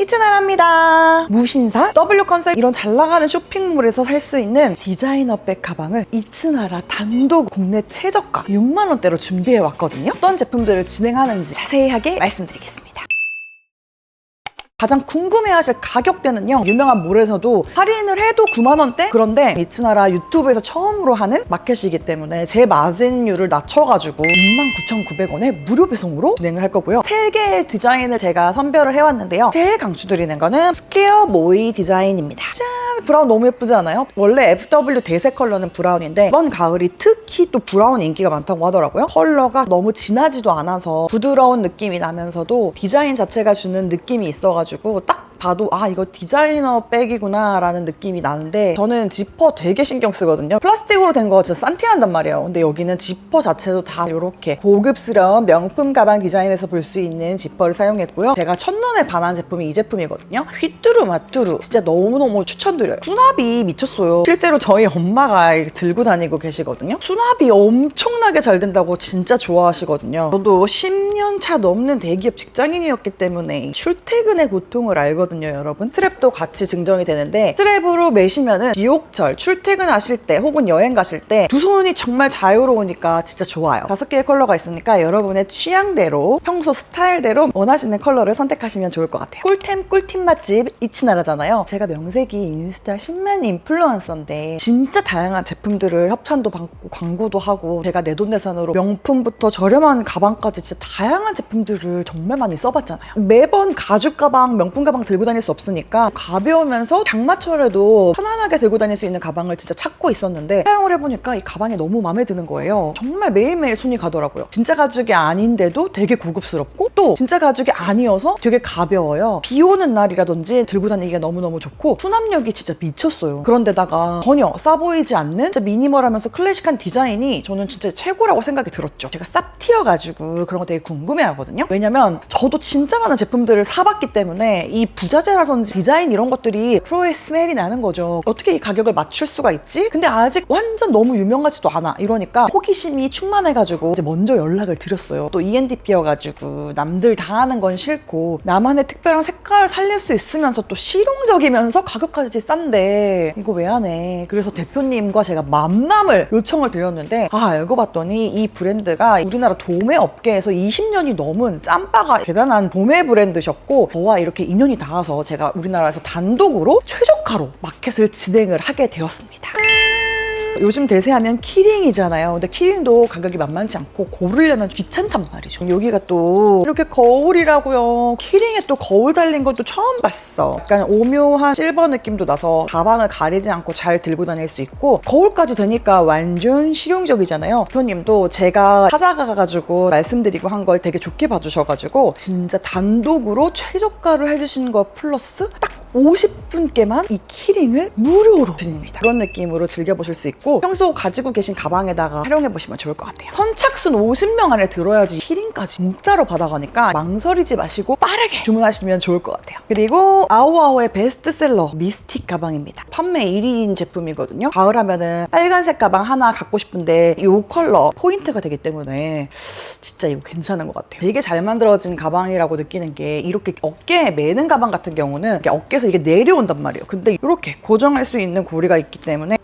이츠나라입니다. 무신사, W 컨셉 이런 잘 나가는 쇼핑몰에서 살 수 있는 디자이너 백 가방을 이츠나라 단독 국내 최저가 6만 원대로 준비해 왔거든요. 어떤 제품들을 진행하는지 자세하게 말씀드리겠습니다. 가장 궁금해하실 가격대는요. 유명한 몰에서도 할인을 해도 9만 원대? 그런데 이츠나라 유튜브에서 처음으로 하는 마켓이기 때문에 제 마진율을 낮춰가지고 69,900원에 무료 배송으로 진행을 할 거고요. 세 개의 디자인을 제가 선별을 해왔는데요. 제일 강추드리는 거는 스퀘어 모이 디자인입니다. 짠 브라운 너무 예쁘지 않아요? 원래 FW 대세 컬러는 브라운인데 이번 가을이 특히 또 브라운 인기가 많다고 하더라고요 컬러가 너무 진하지도 않아서 부드러운 느낌이 나면서도 디자인 자체가 주는 느낌이 있어가지고 딱 봐도 아 이거 디자이너 백이구나 라는 느낌이 나는데 저는 지퍼 되게 신경 쓰거든요. 플라스틱으로 된 거 진짜 싼티난단 말이에요. 근데 여기는 지퍼 자체도 다 이렇게 고급스러운 명품 가방 디자인에서 볼 수 있는 지퍼를 사용했고요. 제가 첫눈에 반한 제품이 이 제품이거든요. 휘뚜루 마뚜루. 진짜 너무너무 추천드려요. 수납이 미쳤어요. 실제로 저희 엄마가 들고 다니고 계시거든요. 수납이 엄청나게 잘 된다고 진짜 좋아하시거든요. 저도 10년 차 넘는 대기업 직장인이었기 때문에 출퇴근의 고통을 알거든요 여러분. 스트랩도 같이 증정이 되는데 스트랩으로 매시면은 지옥철 출퇴근하실 때 혹은 여행 가실 때 두 손이 정말 자유로우니까 진짜 좋아요. 다섯 개의 컬러가 있으니까 여러분의 취향대로 평소 스타일대로 원하시는 컬러를 선택하시면 좋을 것 같아요. 꿀템 꿀팁 맛집 이치나라잖아요. 제가 명색이 인스타 10만 인플루언서인데 진짜 다양한 제품들을 협찬도 받고 광고도 하고 제가 내돈내산으로 명품부터 저렴한 가방까지 진짜 다양한 제품들을 정말 많이 써봤잖아요. 매번 가죽 가방 명품 가방 들고 다닐 수 없으니까 가벼우면서 장마철에도 편안하게 들고 다닐 수 있는 가방을 진짜 찾고 있었는데 사용을 해보니까 이 가방이 너무 마음에 드는 거예요. 정말 매일매일 손이 가더라고요. 진짜 가죽이 아닌데도 되게 고급스럽고 또 진짜 가죽이 아니어서 되게 가벼워요. 비 오는 날이라든지 들고 다니기가 너무너무 좋고 수납력이 진짜 미쳤어요. 그런데다가 전혀 싸 보이지 않는 진짜 미니멀하면서 클래식한 디자인이 저는 진짜 최고라고 생각이 들었죠. 제가 쌉 튀어가지고 그런 거 되게 궁금해 하거든요. 왜냐면 저도 진짜 많은 제품들을 사봤기 때문에 이 부자재라든지 디자인 이런 것들이 프로의 스멜이 나는 거죠. 어떻게 이 가격을 맞출 수가 있지? 근데 아직 완전 너무 유명하지도 않아. 이러니까 호기심이 충만해가지고 이제 먼저 연락을 드렸어요. 또 ENTP여가지고 남들 다 하는 건 싫고 나만의 특별한 색깔을 살릴 수 있으면서 또 실용적이면서 가격까지 싼데 이거 왜 하네 그래서 대표님과 제가 만남을 요청을 드렸는데 아 알고 봤더니 이 브랜드가 우리나라 도매 업계에서 20년이 넘은 짬바가 대단한 도매 브랜드셨고 저와 이렇게 인연이 닿아서 제가 우리나라에서 단독으로 최저가로 마켓을 진행을 하게 되었습니다. 요즘 대세하면 키링이잖아요. 근데 키링도 가격이 만만치 않고 고르려면 귀찮단 말이죠. 여기가 또 이렇게 거울이라고요. 키링에 또 거울 달린 것도 처음 봤어. 약간 오묘한 실버 느낌도 나서 가방을 가리지 않고 잘 들고 다닐 수 있고 거울까지 되니까 완전 실용적이잖아요. 대표님도 제가 찾아가가지고 말씀드리고 한 걸 되게 좋게 봐주셔가지고 진짜 단독으로 최저가를 해주신 거 플러스 딱 50분께만 이 키링을 무료로 드립니다. 그런 느낌으로 즐겨보실 수 있고 평소 가지고 계신 가방에다가 활용해보시면 좋을 것 같아요. 선착순 50명 안에 들어야지 키링까지 공짜로 받아가니까 망설이지 마시고 빠르게 주문하시면 좋을 것 같아요. 그리고 아오아오의 베스트셀러 미스틱 가방입니다. 판매 1위인 제품이거든요. 가을 하면은 빨간색 가방 하나 갖고 싶은데 이 컬러 포인트가 되기 때문에 진짜 이거 괜찮은 것 같아요. 되게 잘 만들어진 가방이라고 느끼는 게 이렇게 어깨에 매는 가방 같은 경우는 어깨 에서 이게 내려온단 말이에요. 근데 이렇게 고정할 수 있는 고리가 있기 때문에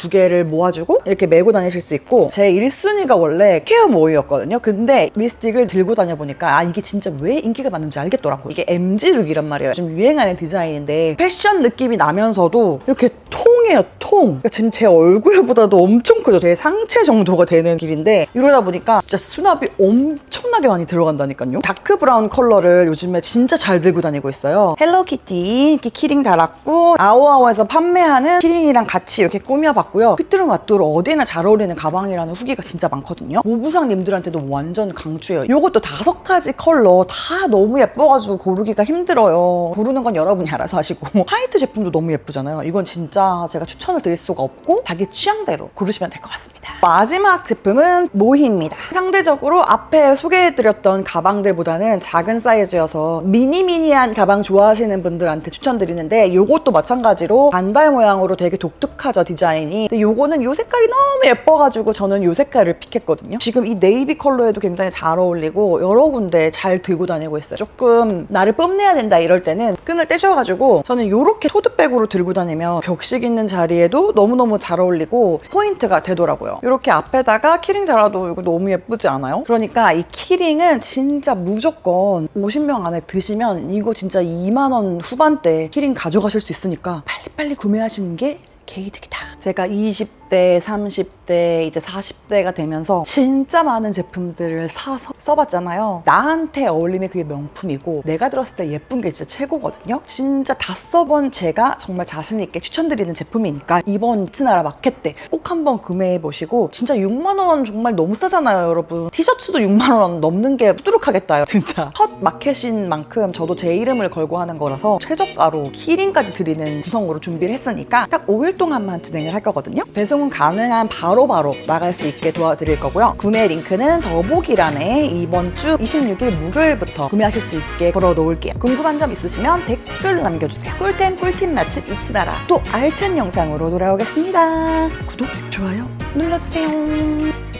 두 개를 모아주고 이렇게 메고 다니실 수 있고 제 1순위가 원래 케어 모이였거든요. 근데 미스틱을 들고 다녀보니까 아 이게 진짜 왜 인기가 많은지 알겠더라고요. 이게 MG룩이란 말이에요. 지금 유행하는 디자인인데 패션 느낌이 나면서도 이렇게 통이에요 통. 그러니까 지금 제 얼굴보다도 엄청 크죠. 제 상체 정도가 되는 길인데 이러다 보니까 진짜 수납이 엄청나게 많이 들어간다니까요. 다크 브라운 컬러를 요즘에 진짜 잘 들고 다니고 있어요. 헬로키티 이렇게 키링 달았고 아오아오에서 판매하는 키링이랑 같이 이렇게 꾸며봤고 요 휘뚜루마뚜루 어디나 잘 어울리는 가방이라는 후기가 진짜 많거든요 모부상님들한테도 완전 강추예요 이것도 다섯 가지 컬러 다 너무 예뻐가지고 고르기가 힘들어요 고르는 건 여러분이 알아서 하시고 화이트 제품도 너무 예쁘잖아요 이건 진짜 제가 추천을 드릴 수가 없고 자기 취향대로 고르시면 될 것 같습니다. 마지막 제품은 모히입니다. 상대적으로 앞에 소개해드렸던 가방들보다는 작은 사이즈여서 미니미니한 가방 좋아하시는 분들한테 추천드리는데 이것도 마찬가지로 반달 모양으로 되게 독특하죠 디자인이. 근데 요거는 요 색깔이 너무 예뻐가지고 저는 요 색깔을 픽했거든요. 지금 이 네이비 컬러에도 굉장히 잘 어울리고 여러 군데 잘 들고 다니고 있어요. 조금 나를 뽐내야 된다 이럴 때는 끈을 떼셔가지고 저는 요렇게 토드백으로 들고 다니면 벽식 있는 자리에도 너무너무 잘 어울리고 포인트가 되더라고요. 이렇게 앞에다가 키링 달아도 이거 너무 예쁘지 않아요? 그러니까 이 키링은 진짜 무조건 50명 안에 드시면 이거 진짜 2만 원 후반대 키링 가져가실 수 있으니까 빨리빨리 구매하시는 게 개이득이다. 제가 20대, 30대, 이제 40대가 되면서 진짜 많은 제품들을 사서 써봤잖아요. 나한테 어울리는 그게 명품이고 내가 들었을 때 예쁜 게 진짜 최고거든요. 진짜 다 써본 제가 정말 자신 있게 추천드리는 제품이니까 이번 이츠나라 마켓 때 꼭 한번 구매해 보시고 진짜 6만 원 정말 너무 싸잖아요, 여러분. 티셔츠도 6만 원 넘는 게 뚜룩하겠다요, 진짜. 첫 마켓인 만큼 저도 제 이름을 걸고 하는 거라서 최저가로 키링까지 드리는 구성으로 준비를 했으니까 딱 5일 동안만 진행을 할 거거든요. 배송은 가능한 바로 바로 나갈 수 있게 도와드릴 거고요. 구매 링크는 더보기란에 이번 주 26일 목요일부터 구매하실 수 있게 걸어 놓을게요. 궁금한 점 있으시면 댓글 남겨주세요. 꿀템 꿀팁 맛집 이치나라 또 알찬 영상으로 돌아오겠습니다. 구독, 좋아요 눌러주세요.